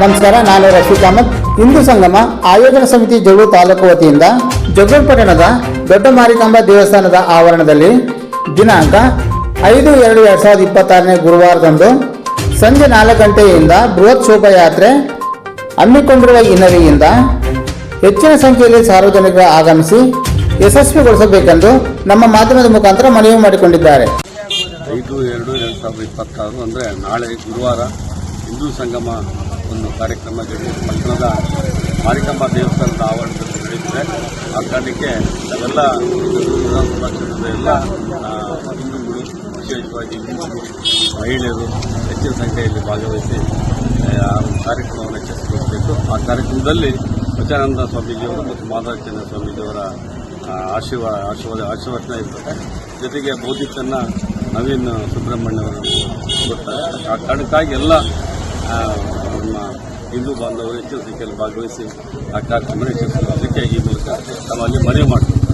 ನಮಸ್ಕಾರ, ನಾನು ರಫೀಕ್ ಹಿಂದೂ ಸಂಗಮ ಆಯೋಜನ ಸಮಿತಿ ಜಗಳು ತಾಲೂಕು ವತಿಯಿಂದ ಜಗಳೂರು ಪಟ್ಟಣದ ದೊಡ್ಡ ಮಾರಿಕಾಂಬ ದೇವಸ್ಥಾನದ ಆವರಣದಲ್ಲಿ ದಿನಾಂಕ ಐದು ಎರಡು ಎರಡ್ ಸಾವಿರದ ಇಪ್ಪತ್ತಾರನೇ ಗುರುವಾರದಂದು ಸಂಜೆ ನಾಲ್ಕು ಗಂಟೆಯಿಂದ ಬೃಹತ್ ಶೋಭಾಯಾತ್ರೆ ಹಮ್ಮಿಕೊಂಡಿರುವ ಹಿನ್ನೆಲೆಯಿಂದ ಹೆಚ್ಚಿನ ಸಂಖ್ಯೆಯಲ್ಲಿ ಸಾರ್ವಜನಿಕರು ಆಗಮಿಸಿ ಯಶಸ್ವಿಗೊಳಿಸಬೇಕೆಂದು ನಮ್ಮ ಮಾಧ್ಯಮದ ಮುಖಾಂತರ ಮನವಿ ಮಾಡಿಕೊಂಡಿದ್ದಾರೆ. ಐದು ಎರಡು ಎರಡು ಸಾವಿರದ ಇಪ್ಪತ್ತಾರು ಅಂದರೆ ನಾಳೆ ಗುರುವಾರ ಹಿಂದೂ ಸಂಗಮ ಒಂದು ಕಾರ್ಯಕ್ರಮ ಜೊತೆ ಪಟ್ಟಣದ ಮಾರಿಕಂಬ ದೇವಸ್ಥಾನದ ಆವರಣದಲ್ಲಿ ನಡೆಯುತ್ತಿದೆ. ಆ ಕಾರಣಕ್ಕೆ ನಾವೆಲ್ಲ ವಿಧಾನಸಭಾ ಕ್ಷೇತ್ರದ ಎಲ್ಲ ಹಿಂದೂಗಳು ವಿಶೇಷವಾಗಿ ಮಹಿಳೆಯರು ಹೆಚ್ಚಿನ ಸಂಖ್ಯೆಯಲ್ಲಿ ಭಾಗವಹಿಸಿ ಆ, ಕಾರ್ಯಕ್ರಮವನ್ನು ಯಶಸ್ವಿಗೊಳಿಸಬೇಕು. ಆ ಕಾರ್ಯಕ್ರಮದಲ್ಲಿ ವಚನಾನಂದ ಸ್ವಾಮೀಜಿಯವರು ಮತ್ತು ಮಾಧವಚಂದ್ರ ಸ್ವಾಮೀಜಿಯವರ ಆಶೀರ್ವ ಆಶೀರ್ವಾದ ಆಶೀರ್ವಾದ ಆಶೀರ್ವಚನ ಇರ್ತದೆ. ಜೊತೆಗೆ ಬೌದ್ಧಿಕನ್ನ ನವೀನ್ ಸುಬ್ರಹ್ಮಣ್ಯವರು ಕೊಡ್ತಾರೆ. ಆ ಕಾರಣಕ್ಕಾಗಿ ಎಲ್ಲ ನಮ್ಮ ಹಿಂದೂ ಬಾಂಧವರು ಹೆಚ್ಚಿನ ಸಂಖ್ಯೆಯಲ್ಲಿ ಭಾಗವಹಿಸಿ ಆ ಕಾರ್ಯಕ್ರಮ ಅದಕ್ಕೆ ಈ ಮೂಲಕ ನಾವಲ್ಲಿ ಮನವಿ ಮಾಡ್ತೀವಿ